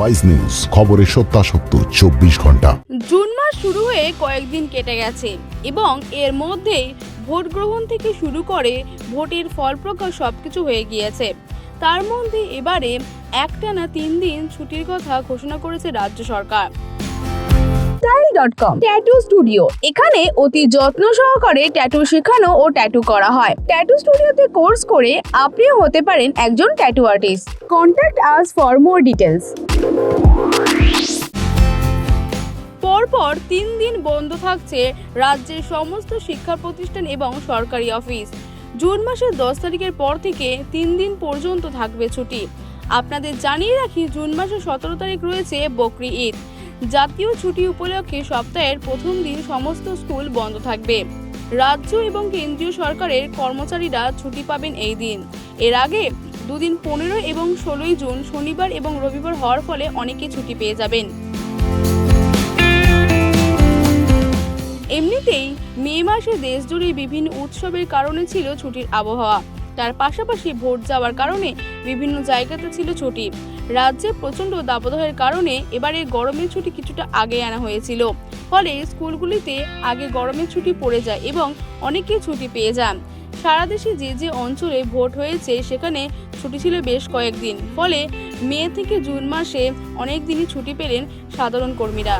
Wise news খবরের সত্যাসত্য, চব্বিশ ঘণ্টা। জুন মাস শুরু হয়ে কয়েকদিন কেটে গেছে এবং এর মধ্যেই ভোট গ্রহণ থেকে শুরু করে ভোটের ফল প্রকাশ সবকিছু হয়ে গিয়েছে। তার মধ্যে এবারে একটানা তিন দিন ছুটির কথা ঘোষণা করেছে রাজ্য সরকার। ডট কম ট্যাটু স্টুডিও এখানে অতি যত্ন সহকারে ট্যাটু শেখানো ও ট্যাটু করা হয়। ট্যাটু স্টুডিওতে কোর্স করে আপনিও হতে পারেন একজন tattoo artist contact us for more details পরপর তিন দিন বন্ধ থাকছে রাজ্যের সমস্ত শিক্ষা প্রতিষ্ঠান এবং সরকারি অফিস। জুন মাসের দশ তারিখের পর থেকে তিন দিন পর্যন্ত থাকবে ছুটি। আপনাদের জানিয়ে রাখি, জুন মাসের সতেরো তারিখ রয়েছে বকরি ঈদ। জাতীয় ছুটি উপলক্ষে সপ্তাহের প্রথম দিন সমস্ত স্কুল বন্ধ থাকবে। রাজ্য এবং কেন্দ্রীয় সরকারের কর্মচারীরা ছুটি পাবেন এই দিন। এর আগে দুদিন পনেরো এবং ষোলোই জুন শনিবার এবং রবিবার হওয়ার ফলে অনেকে ছুটি পেয়ে যাবেন। এমনিতেই মে মাসে দেশ জুড়ে বিভিন্ন উৎসবের কারণে ছিল ছুটির আবহাওয়া। তার পাশাপাশি ভোট যাওয়ার কারণে বিভিন্ন জায়গাতে ছিল ছুটি। রাজ্যে প্রচণ্ড দাবদাহের কারণে এবারে গরমের ছুটি কিছুটা আগে আনা হয়েছিল। ফলে স্কুলগুলিতে আগে গরমের ছুটি পড়ে যায় এবং অনেকে ছুটি পেয়ে যান। সারা দেশে যে যে অঞ্চলে ভোট হয়েছে সেখানে ছুটি ছিল বেশ কয়েকদিন। ফলে মে থেকে জুন মাসে অনেক দিনই ছুটি পেলেন সাধারণ কর্মীরা।